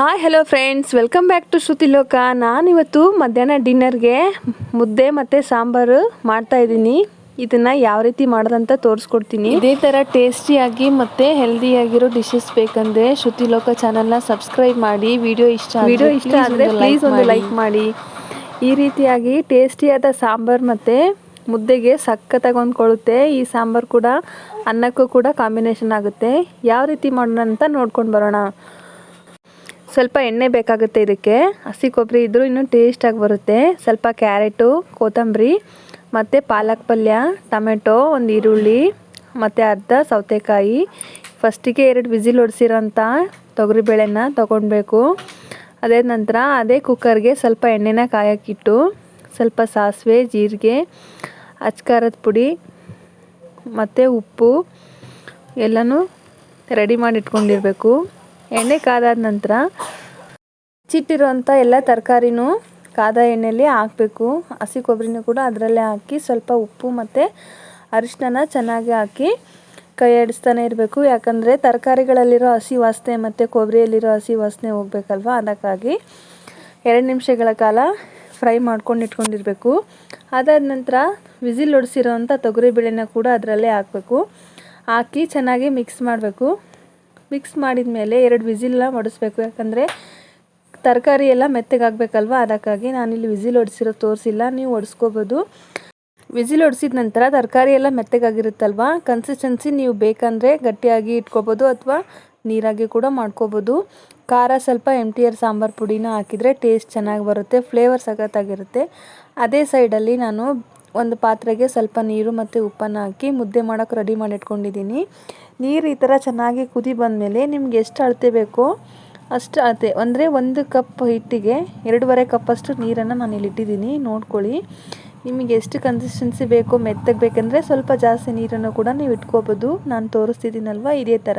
Hi hello friends welcome back to Shrutiloka ನಾನಿವತ್ತು ಮಧ್ಯಾಹ್ನ ಡಿನ್ನರ್ಗೆ ಮುದ್ದೆ ಮತ್ತು ಸಾಂಬಾರು ಮಾಡ್ತಾ ಇದ್ದೀನಿ. ಇದನ್ನು ಯಾವ ರೀತಿ ಮಾಡೋದಂತ ತೋರಿಸ್ಕೊಡ್ತೀನಿ. ಇದೇ ಥರ ಟೇಸ್ಟಿಯಾಗಿ ಮತ್ತು ಹೆಲ್ದಿಯಾಗಿರೋ ಡಿಶಸ್ ಬೇಕಂದರೆ ಶ್ರುತಿಲೋಕ ಚಾನಲ್ನ ಸಬ್ಸ್ಕ್ರೈಬ್ ಮಾಡಿ ವಿಡಿಯೋ ಇಷ್ಟ ವಿಡಿಯೋ ಇಷ್ಟ ಆದರೆ ಪ್ಲೀಸ್ ಒಂದು ಲೈಕ್ ಮಾಡಿ. ಈ ರೀತಿಯಾಗಿ ಟೇಸ್ಟಿಯಾದ ಸಾಂಬಾರು ಮತ್ತು ಮುದ್ದೆಗೆ ಸಖತ್ತಾಗಿ ಹೊಂದ್ಕೊಳ್ಳುತ್ತೆ. ಈ ಸಾಂಬಾರು ಕೂಡ ಅನ್ನಕ್ಕೂ ಕೂಡ ಕಾಂಬಿನೇಷನ್ ಆಗುತ್ತೆ. ಯಾವ ರೀತಿ ಮಾಡೋಣ ಅಂತ ನೋಡ್ಕೊಂಡು ಬರೋಣ. ಸ್ವಲ್ಪ ಎಣ್ಣೆ ಬೇಕಾಗುತ್ತೆ ಇದಕ್ಕೆ. ಹಸಿ ಕೊಬ್ಬರಿ ಇದ್ದರೂ ಇನ್ನೂ ಟೇಸ್ಟಾಗಿ ಬರುತ್ತೆ. ಸ್ವಲ್ಪ ಕ್ಯಾರೆಟು, ಕೊತ್ತಂಬರಿ, ಮತ್ತು ಪಾಲಕ್ ಪಲ್ಯ, ಟೊಮೆಟೊ, ಒಂದು ಈರುಳ್ಳಿ, ಮತ್ತು ಅರ್ಧ ಸೌತೆಕಾಯಿ. ಫಸ್ಟಿಗೆ ಎರಡು ವಿಸಿಲ್ ಹೊಡೆಸಿರೋಂಥ ತೊಗರಿಬೇಳೆನ ತೊಗೊಳ್ಬೇಕು ಅದೇ ನಂತರ ಅದೇ ಕುಕ್ಕರ್ಗೆ ಸ್ವಲ್ಪ ಎಣ್ಣೆನ ಕಾಯಕ್ಕಿಟ್ಟು ಸ್ವಲ್ಪ ಸಾಸಿವೆ, ಜೀರಿಗೆ ಅಚ್ಕಾರದ ಪುಡಿ, ಮತ್ತು ಉಪ್ಪು ಎಲ್ಲನೂ ರೆಡಿ ಮಾಡಿ ಇಟ್ಕೊಂಡಿರಬೇಕು. ಎಣ್ಣೆ ಕಾದಾದ ನಂತರ ಚಿಟ್ಟಿರೋಂಥ ಎಲ್ಲ ತರಕಾರಿನೂ ಕಾದ ಎಣ್ಣೆಯಲ್ಲಿ ಹಾಕಬೇಕು. ಹಸಿ ಕೊಬ್ಬರಿನೂ ಕೂಡ ಅದರಲ್ಲೇ ಹಾಕಿ ಸ್ವಲ್ಪ ಉಪ್ಪು ಮತ್ತು ಅರಿಶಿನ ಚೆನ್ನಾಗಿ ಹಾಕಿ ಕೈ ಆಡಿಸ್ತಾನೆ ಇರಬೇಕು. ಯಾಕಂದರೆ ತರಕಾರಿಗಳಲ್ಲಿರೋ ಹಸಿ ವಾಸನೆ ಮತ್ತು ಕೊಬ್ಬರಿಯಲ್ಲಿರೋ ಹಸಿ ವಾಸನೆ ಹೋಗ್ಬೇಕಲ್ವ? ಅದಕ್ಕಾಗಿ ಎರಡು ನಿಮಿಷಗಳ ಕಾಲ ಫ್ರೈ ಮಾಡ್ಕೊಂಡು ಇಟ್ಕೊಂಡಿರಬೇಕು. ಅದಾದ ನಂತರ ವಿಸಿಲ್ ಒಡಿಸಿರೋವಂಥ ತೊಗರಿಬೇಳೆನ ಕೂಡ ಅದರಲ್ಲೇ ಹಾಕಬೇಕು. ಹಾಕಿ ಚೆನ್ನಾಗಿ ಮಿಕ್ಸ್ ಮಾಡಬೇಕು. ಮಿಕ್ಸ್ ಮಾಡಿದ ಮೇಲೆ ಎರಡು ವಿಸಿಲ್ನ ಒಡಿಸ್ಬೇಕು. ಯಾಕಂದರೆ ತರಕಾರಿ ಎಲ್ಲ ಮೆತ್ತಗಾಗಬೇಕಲ್ವ ಅದಕ್ಕಾಗಿ ನಾನಿಲ್ಲಿ ವಿಸಿಲ್ ಹೊಡಿಸಿರೋ ತೋರಿಸಿಲ್ಲ. ನೀವು ಹೊಡಿಸ್ಕೋಬೋದು. ವಿಸಿಲ್ ಹೊಡಿಸಿದ ನಂತರ ತರಕಾರಿ ಎಲ್ಲ ಮೆತ್ತಗಾಗಿರುತ್ತಲ್ವ ಕನ್ಸಿಸ್ಟೆನ್ಸಿ ನೀವು ಬೇಕಂದರೆ ಗಟ್ಟಿಯಾಗಿ ಇಟ್ಕೋಬೋದು ಅಥವಾ ನೀರಾಗಿ ಕೂಡ ಮಾಡ್ಕೋಬೋದು. ಖಾರ ಸ್ವಲ್ಪ ಎಂ ಟಿ ಆರ್ ಸಾಂಬಾರು ಪುಡಿನ ಹಾಕಿದರೆ ಟೇಸ್ಟ್ ಚೆನ್ನಾಗಿ ಬರುತ್ತೆ ಫ್ಲೇವರ್ ಸಖತ್ತಾಗಿರುತ್ತೆ. ಅದೇ ಸೈಡಲ್ಲಿ ನಾನು ಒಂದು ಪಾತ್ರೆಗೆ ಸ್ವಲ್ಪ ನೀರು ಮತ್ತು ಉಪ್ಪನ್ನು ಹಾಕಿ ಮುದ್ದೆ ಮಾಡೋಕ್ಕೆ ರೆಡಿ ಮಾಡಿ ಇಟ್ಕೊಂಡಿದ್ದೀನಿ ನೀರು ಈ ಥರ ಚೆನ್ನಾಗಿ ಕುದಿ ಬಂದಮೇಲೆ ನಿಮ್ಗೆ ಎಷ್ಟು ಅಳತೆ ಬೇಕೋ ಅಷ್ಟು, ಅದೇ, ಅಂದರೆ ಒಂದು ಕಪ್ ಹಿಟ್ಟಿಗೆ ಎರಡೂವರೆ ಕಪ್ಪಷ್ಟು ನೀರನ್ನು ನಾನು ಇಲ್ಲಿ ಇಟ್ಟಿದ್ದೀನಿ. ನೋಡ್ಕೊಳ್ಳಿ. ನಿಮಗೆ ಎಷ್ಟು ಕನ್ಸಿಸ್ಟೆನ್ಸಿ ಬೇಕೋ, ಮೆತ್ತಗೆ ಬೇಕೆಂದರೆ ಸ್ವಲ್ಪ ಜಾಸ್ತಿ ನೀರನ್ನು ಕೂಡ ನೀವು ಇಟ್ಕೋಬೋದು. ನಾನು ತೋರಿಸ್ತಿದ್ದೀನಲ್ವ? ಇದೇ ಥರ.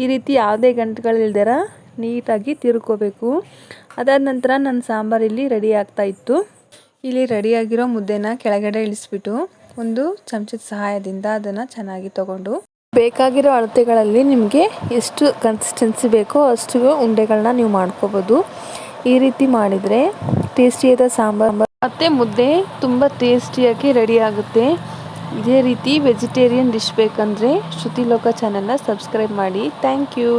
ಈ ರೀತಿ ಯಾವುದೇ ಗಂಟುಗಳಿಲ್ದರ ನೀಟಾಗಿ ತಿರ್ಕೋಬೇಕು. ಅದಾದ ನಂತರ ನನ್ನ ಸಾಂಬಾರು ಇಲ್ಲಿ ರೆಡಿ ಆಗ್ತಾ ಇತ್ತು. ಇಲ್ಲಿ ರೆಡಿಯಾಗಿರೋ ಮುದ್ದೆನ ಕೆಳಗಡೆ ಇಳಿಸ್ಬಿಟ್ಟು ಒಂದು ಚಮಚದ ಸಹಾಯದಿಂದ ಅದನ್ನು ಚೆನ್ನಾಗಿ ತಗೊಂಡು ಬೇಕಾಗಿರೋ ಅಳತೆಗಳಲ್ಲಿ ನಿಮಗೆ ಎಷ್ಟು ಕನ್ಸಿಸ್ಟೆನ್ಸಿ ಬೇಕೋ ಅಷ್ಟು ಉಂಡೆಗಳನ್ನ ನೀವು ಮಾಡ್ಕೋಬೋದು. ಈ ರೀತಿ ಮಾಡಿದರೆ ಟೇಸ್ಟಿಯಾದ ಸಾಂಬಾರು ಮತ್ತು ಮುದ್ದೆ ತುಂಬ ಟೇಸ್ಟಿಯಾಗಿ ರೆಡಿ ಆಗುತ್ತೆ. ಇದೇ ರೀತಿ ವೆಜಿಟೇರಿಯನ್ ಡಿಶ್ ಬೇಕಂದರೆ ಶ್ರುತಿ ಲೋಕ ಚಾನಲ್ನ ಸಬ್ಸ್ಕ್ರೈಬ್ ಮಾಡಿ. Thank you